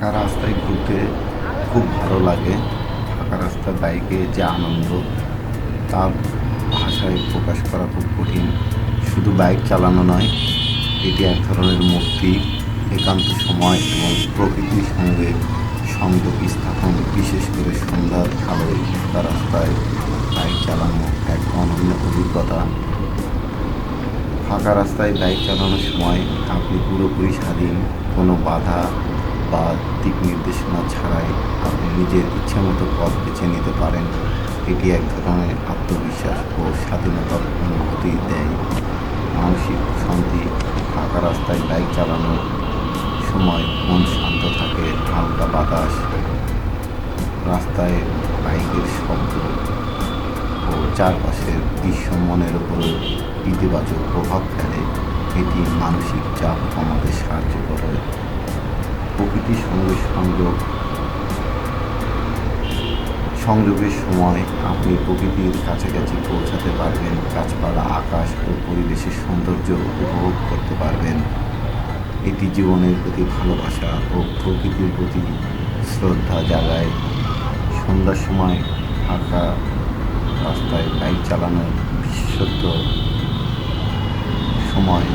ফাঁকা রাস্তায় ঘুরতে খুব ভালো লাগে। ফাঁকা রাস্তায় বাইকে যে আনন্দ তা ভাষায় প্রকাশ করা খুব কঠিন। শুধু বাইক চালানো নয়, এটি এক ধরনের মুক্তি, একান্ত সময় এবং প্রকৃতির সঙ্গে সংযোগ স্থাপন, বিশেষ করে সন্ধ্যার আলোয় ফাঁকা রাস্তায় বাইক চালানো এক অনন্য অভিজ্ঞতা। ফাঁকা রাস্তায় বাইক চালানোর সময় আপনি পুরোপুরি স্বাধীন, কোনো বাধা বা দিক নির্দেশনা ছাড়াই আপনি নিজের ইচ্ছামতো পথ বেছে নিতে পারেন। এটি এক ধরনের আত্মবিশ্বাস ও স্বাধীনতার অনুভূতি দেয়। মানসিক শান্তি, ফাঁকা রাস্তায় বাইক চালানোর সময় মন শান্ত থাকে, হালকা বাতাস, রাস্তায় বাইকের শব্দ ও চারপাশের দৃশ্য মনের উপর ইতিবাচক প্রভাব ফেলে। এটি মানসিক চাপ কমাতে সাহায্য করে। প্রকৃতির সঙ্গে সংযোগ। সংযোগের সময় আপনি প্রকৃতির কাছাকাছি পৌঁছাতে পারবেন, গাছপালা, আকাশ ও পরিবেশের সৌন্দর্য উপভোগ করতে পারবেন। এটি জীবনের প্রতি ভালোবাসা ও প্রকৃতির প্রতি শ্রদ্ধা জাগায়। সন্ধ্যার সময় ফাঁকা রাস্তায় বাইক চালানোর বিশেষত্ব সময়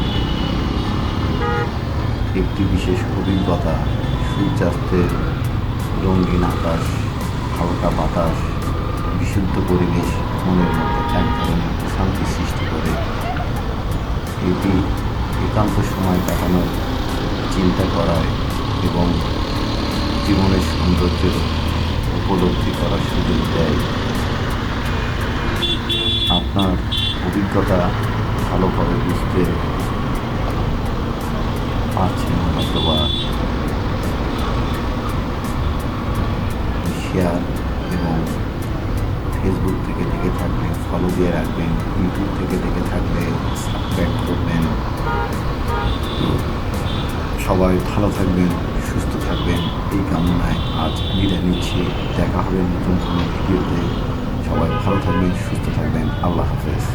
একটি বিশেষ অভিজ্ঞতা, সূর্যাস্তের রঙিন আকাশ, হালকা বাতাস, বিশুদ্ধ পরিবেশ, মনের মধ্যে এক ধরনের প্রশান্তি সৃষ্টি করে। এটি একান্ত সময় কাটানোর চিন্তা করায় এবং জীবনের সৌন্দর্যের উপলব্ধি করার সুযোগ দেয়। আপনার অভিজ্ঞতা ভালোভাবে বুঝতে পারছেন হয়তো বা শেয়ার এবং ফেসবুক থেকে দেখে থাকলে ফলো দিয়ে রাখবেন ইউটিউব থেকে দেখে থাকলে সাবস্ক্রাইব করবেন। সবাই ভালো থাকবেন, সুস্থ থাকবেন। এই কামনায় আজ বিদায় নিচ্ছি। দেখা হবে নতুন কোনো ভিডিওতে। সবাই ভালো থাকবেন, সুস্থ থাকবেন। আল্লাহ হাফেজ।